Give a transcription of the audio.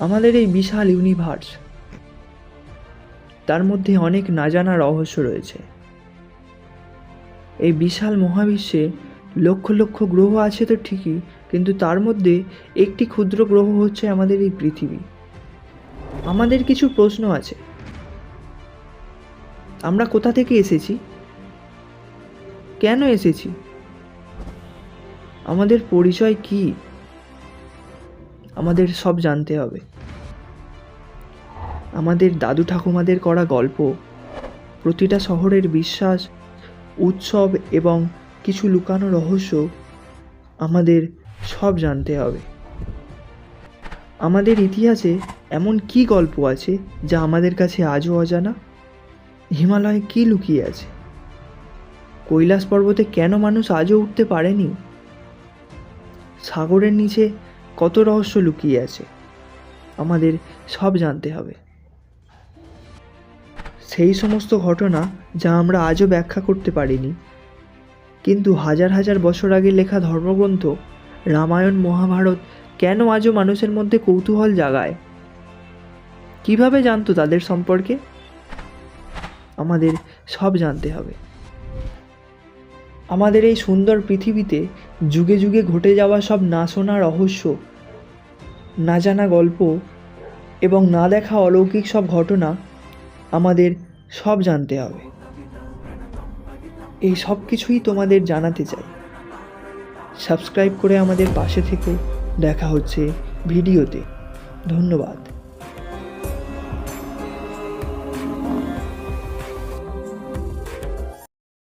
আমাদের এই বিশাল ইউনিভার্স তার মধ্যে অনেক না জানা রহস্য রয়েছে। এই বিশাল মহাবিশ্বে লক্ষ লক্ষ গ্রহ আছে তো ঠিকই, কিন্তু তার মধ্যে একটি ক্ষুদ্র গ্রহ হচ্ছে আমাদের এই পৃথিবী। আমাদের কিছু প্রশ্ন আছে। আমরা কোথা থেকে এসেছি? কেন এসেছি? আমাদের পরিচয় কি? আমাদের সব জানতে হবে। আমাদের দাদু ঠাকুমাদের করা গল্প, প্রতিটা শহরের বিশ্বাস, উৎসব এবং কিছু লুকানো রহস্য আমাদের সব জানতে হবে। আমাদের ইতিহাসে এমন কি গল্প আছে যা আমাদের কাছে আজও অজানা? হিমালয়ে কি লুকিয়ে আছে? কৈলাস পর্বতে কেন মানুষ আজও উঠতে পারেনি? সাগরের নিচে কত রহস্য লুকিয়ে আছে। আমাদের সব জানতে হবে। সেই সমস্ত ঘটনা যা আমরা আজও ব্যাখ্যা করতে পারিনি। কিন্তু হাজার হাজার বছর আগে লেখা ধর্মগ্রন্থ রামায়ণ, মহাভারত কেন আজও মানুষের মধ্যে কৌতূহল জাগায়? কীভাবে জানতো তাদের সম্পর্কে? আমাদের সব জানতে হবে। আমাদের এই সুন্দর পৃথিবীতে যুগে যুগে ঘটে যাওয়া সব না শোনা রহস্য না জানা গল্প এবং না দেখা অলৌকিক সব ঘটনা আমাদের সব জানতে হবে। এই সব কিছুই তোমাদের জানাতে চাই। সাবস্ক্রাইব করে আমাদের পাশে থেকে দেখা হচ্ছে ভিডিওতে। ধন্যবাদ।